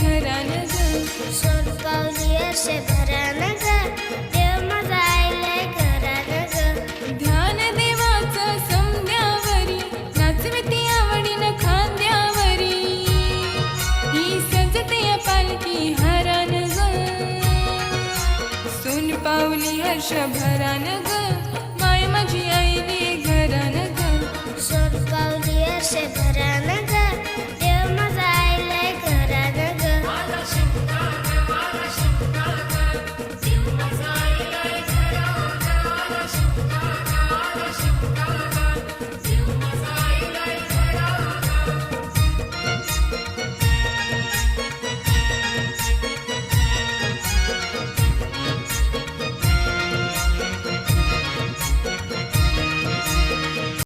घरान ग. सोन पावली असे भरान ग हसून पावली हर्ष भरान ग. माय माझी आईने घरान ग. हसून पावली हर्ष भरान